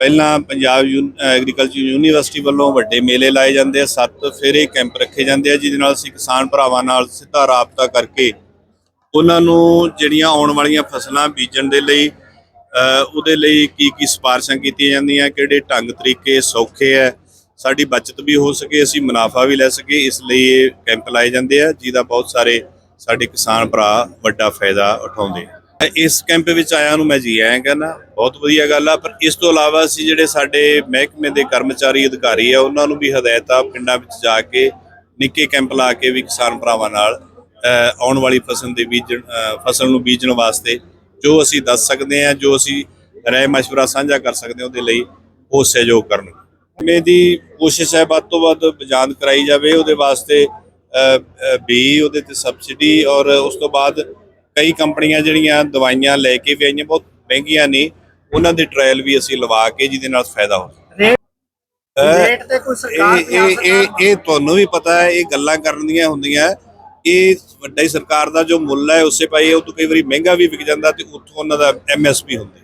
ਪਹਿਲਾਂ Punjab agriculture university ਵੱਲੋਂ ਵੱਡੇ ਮੇਲੇ ਲਾਏ ਜਾਂਦੇ ਆ। ਸੱਤ ਫੇਰੇ ਕੈਂਪ ਰੱਖੇ ਜਾਂਦੇ ਆ, ਜਿਹਦੇ ਨਾਲ ਅਸੀਂ ਕਿਸਾਨ ਭਰਾਵਾਂ ਨਾਲ ਸਿੱਧਾ ਰਾਬਤਾ ਕਰਕੇ ਉਹਨਾਂ ਨੂੰ ਜਿਹੜੀਆਂ ਆਉਣ ਵਾਲੀਆਂ ਫਸਲਾਂ ਬੀਜਣ ਦੇ ਲਈ ਉਹਦੇ ਲਈ ਕੀ ਕੀ ਸਿਫਾਰਸ਼ਾਂ ਕੀਤੀਆਂ ਜਾਂਦੀਆਂ, ਕਿਹੜੇ ਢੰਗ ਤਰੀਕੇ ਸੌਖੇ ਹੈ ਸਾਡੀ ਬਚਤ ਵੀ ਹੋ ਸਕੇ, ਅਸੀਂ ਮੁਨਾਫਾ ਵੀ ਲੈ ਸਕੇ, ਇਸ ਲਈ ਇਹ ਕੈਂਪ ਲਾਏ ਜਾਂਦੇ ਆ, ਜਿਹਦਾ ਬਹੁਤ ਸਾਰੇ ਸਾਡੇ ਕਿਸਾਨ ਭਰਾ ਵੱਡਾ ਫਾਇਦਾ ਉਠਾਉਂਦੇ ਆ। ਇਸ ਕੈਂਪ ਵਿੱਚ ਆਇਆ ਨੂੰ ਮੈਂ ਜੀ ਆਇਆਂ ਕਹਿੰਦਾ, ਬਹੁਤ ਵਧੀਆ ਗੱਲ ਆ, ਪਰ ਇਸ ਤੋਂ ਇਲਾਵਾ ਅਸੀਂ ਜਿਹੜੇ ਸਾਡੇ ਮਹਿਕਮੇ ਦੇ ਕਰਮਚਾਰੀ ਅਧਿਕਾਰੀ ਆ, ਉਹਨਾਂ ਨੂੰ ਵੀ ਹਦਾਇਤ ਆ ਪਿੰਡਾਂ ਵਿੱਚ ਜਾ ਕੇ ਨਿੱਕੇ ਕੈਂਪ ਲਾ ਕੇ ਵੀ ਕਿਸਾਨ ਭਰਾਵਾਂ ਨਾਲ ਆਉਣ ਵਾਲੀ ਫਸਲ ਦੇ ਬੀਜਣ ਫਸਲ ਨੂੰ ਬੀਜਣ ਵਾਸਤੇ ਜੋ ਅਸੀਂ ਦੱਸ ਸਕਦੇ ਹਾਂ, ਜੋ ਅਸੀਂ ਰਾਏ ਮਸ਼ਵਰਾ ਸਾਂਝਾ ਕਰ ਸਕਦੇ ਹਾਂ ਉਹਦੇ ਲਈ ਉਹ ਸਹਿਯੋਗ ਕਰਨ। ਮੇ ਦੀ ਕੋਸ਼ਿਸ਼ ਹੈ ਵੱਧ ਤੋਂ ਵੱਧ ਬਜਾਂਦ ਕਰਾਈ ਜਾਵੇ, ਉਹਦੇ ਵਾਸਤੇ ਬੀ, ਉਹਦੇ ਤੇ ਸਬਸਿਡੀ ਔਰ ਉਸ ਤੋਂ ਬਾਅਦ ਕਈ ਕੰਪਨੀਆਂ ਜਿਹੜੀਆਂ ਦਵਾਈਆਂ ਲੈ ਕੇ ਵੀ ਆਈਆਂ ਬਹੁਤ ਮਹਿੰਗੀਆਂ ਨੇ ਉਹਨਾਂ ਦੇ ਟ੍ਰਾਇਲ ਵੀ ਅਸੀਂ ਲਵਾ ਕੇ ਜਿਹਦੇ ਨਾਲ ਫਾਇਦਾ ਹੋ ਰੇਟ ਅ, ਰੇਟ ਤੇ ਕੋਈ ਸਰਕਾਰ ਇਹ ਪੰਜਾਬ ਇਹ ਇਹ ਸਰਕਾਰ ਇਹ ਤੁਹਾਨੂੰ ਵੀ ਪਤਾ ਹੈ ਇਹ ਗੱਲਾਂ ਕਰਨ ਦੀਆਂ ਹੁੰਦੀਆਂ ਇਹ ਵੱਡਾ ਹੀ ਸਰਕਾਰ ਦਾ ਜੋ ਮੁੱਲ ਹੈ ਉਸੇ ਪਾਈ ਉਹ ਤੋਂ ਕਈ ਵਾਰੀ ਮਹਿੰਗਾ ਵੀ ਵਿਕ ਜਾਂਦਾ ਤੇ ਉੱਥੋਂ ਉਹਨਾਂ ਦਾ ਐਮਐਸਪੀ ਹੁੰਦੀ।